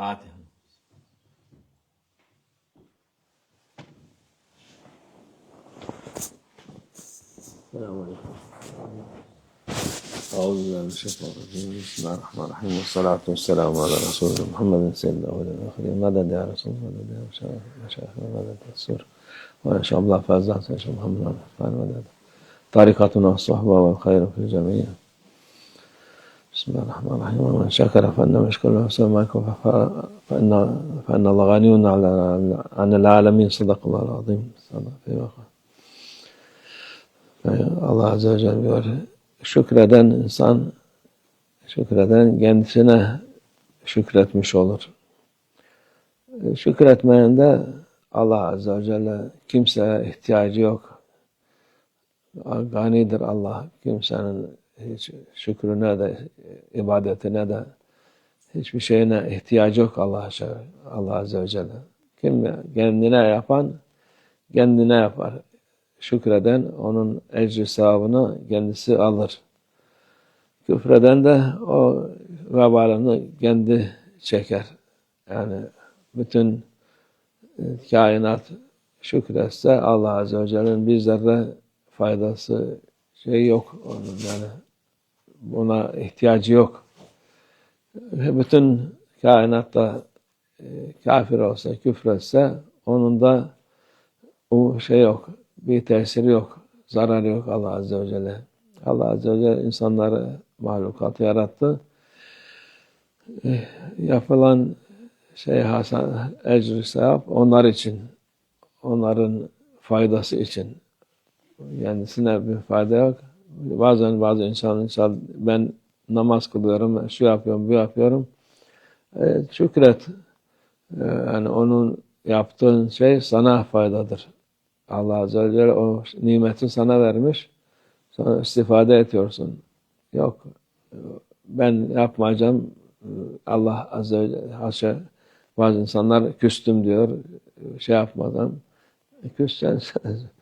Fatiha. السلام عليكم. أعوذ بالله من الشيطان الرجيم. بسم الله الرحمن الرحيم. والصلاة والسلام على رسول الله محمد سيد الأولين والآخرين مدد يا رسول الله؟ مدد يا مشايخ مدد السور وإن شاء الله فازان سيد محمد عرفان مدد طريقتنا الصحبة والخير في الجميع. Bismillahirrahmanirrahim. Ve men şekere fe enne meşkul ve sevmekum fe enne Allah ganiyun anil alemin sadakallahu azim. Yani Allah Azze ve Celle diyor, şükreden insan, şükreden kendisine şükretmiş olur. Şükretmeyen de Allah Azze ve Celle kimseye ihtiyacı yok. Ganidir Allah. Kimsenin hiç şükrüne de, ibadetine de hiçbir şeyine ihtiyacı yok Allah, Allah Azze ve Celle. Kim kendine yapan kendine yapar şükreden onun ecri sevabını kendisi alır. Küfreden de o vebalını kendi çeker. Yani bütün e, kainat şükretse Allah Azze ve Celle'nin bir zerre faydası şey yok onun yani buna ihtiyacı yok. Bütün kainatta e, kafir olsa, küfretse onun da o şey yok bir tesiri yok, zararı yok Allah Azze ve Celle. Allah Azze ve Celle insanları, mahlukatı yarattı. Eh, yapılan şey hasan, ecri sevap onlar için, onların faydası için. Kendisine bir fayda yok. Bazen bazı insan, insan ben namaz kılıyorum, şu yapıyorum, bu yapıyorum. E, şükret. E, yani onun yaptığın şey sana faydadır. Allah Azze ve Celle o nimeti sana vermiş. Sonra istifade ediyorsun. Yok. Ben yapmayacağım. Allah Azze ve Celle haşa bazı insanlar küstüm diyor. Şey yapmadan. Küssen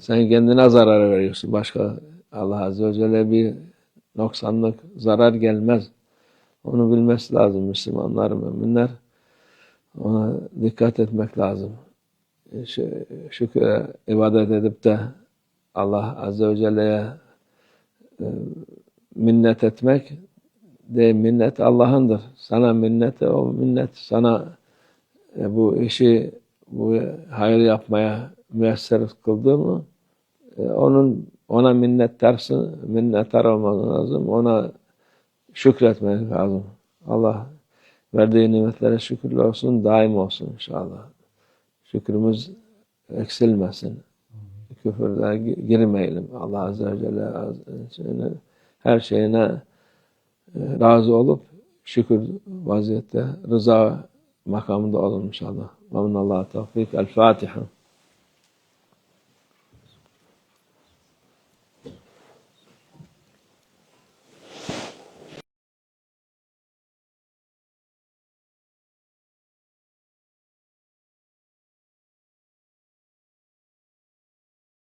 sen kendine zarar veriyorsun. Başka Allah Azze ve Celle bir noksanlık, zarar gelmez. Onu bilmesi lazım Müslümanlar, müminler. Ona dikkat etmek lazım şükür ibadet edip de Allah Azze ve Celle'ye e, minnet etmek de minnet Allah'ındır. Sana minnet o minnet sana e, bu işi bu hayır yapmaya müyesser kıldı mı e, onun ona minnettarsı minnettar olman lazım. Ona şükretmek lazım. Allah verdiği nimetlere şükürler olsun, daim olsun inşallah şükrümüz eksilmesin. Küfürde girmeyelim. Allah Azze ve Celle her şeyine e, razı olup şükür vaziyette rıza makamında olun inşallah. Ve minallah tevfik. El Fatiha.